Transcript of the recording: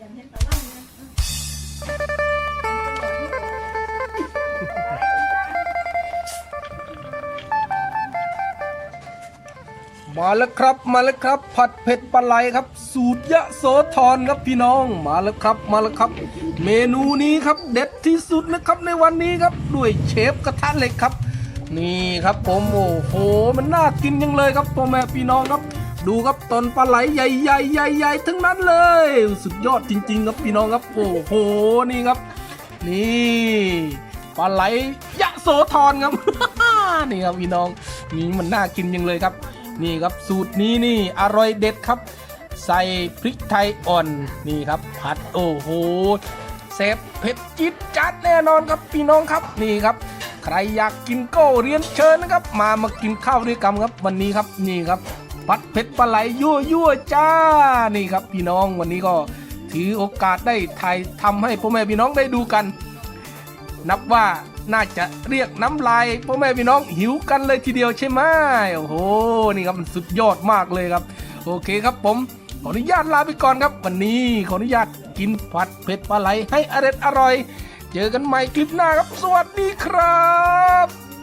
ย่างเห็นตะวันนะมาแล้วครับมาแล้วครับ ผัดเผ็ดปลาไหลครับ สูตรยะโสธรครับพี่น้องมาแล้วครับมาแล้วครับ เมนูนี้ครับเด็ดที่สุดนะครับในวันนี้ครับด้วยเชฟกระทะเหล็กครับ นี่ครับผมโอ้โหมันน่ากินยังเลยครับพ่อแม่พี่น้องครับ ดูครับตอนปลาไหลใหญ่ใหญ่ใหญ่ใหญ่ๆทั้งนั้นเลย สุดยอดจริง ๆ ครับพี่น้องครับโอ้โหนี่ครับ นี่ปลาไหลยะโสธรครับนี่ครับพี่น้องนี่มันน่ากินยังเลยครับ นี่ครับสูตรนี้นี่อร่อยเด็ดครับ ใส่พริกไทยอ่อนนี่ครับผัดโอ้โหเซฟเผ็ดจิ๊ดจัดแน่นอนครับพี่น้องครับนี่ครับ ใครอยากกินก็เรียนเชิญนะครับ มามากินข้าวด้วยกันครับวันนี้ครับนี่ครับ ผัดเผ็ดปลาไหลยั่วยั่วจ้านี่ครับ พี่น้องวันนี้ก็ถือโอกาสได้ถ่ายทำให้พ่อแม่พี่น้องได้ดูกัน นับว่าน่าจะเรียกน้ำลายพ่อแม่พี่น้องหิวกันเลยทีเดียวใช่ไหมโอ้โหนี่ครับมันสุดยอดมากเลยครับ โอเคครับผมขออนุญาตลาไปก่อนครับ วันนี้ขออนุญาตกินผัดเผ็ดปลาไหลให้อร่อยอร่อย เจอกันใหม่คลิปหน้าครับ สวัสดีครับ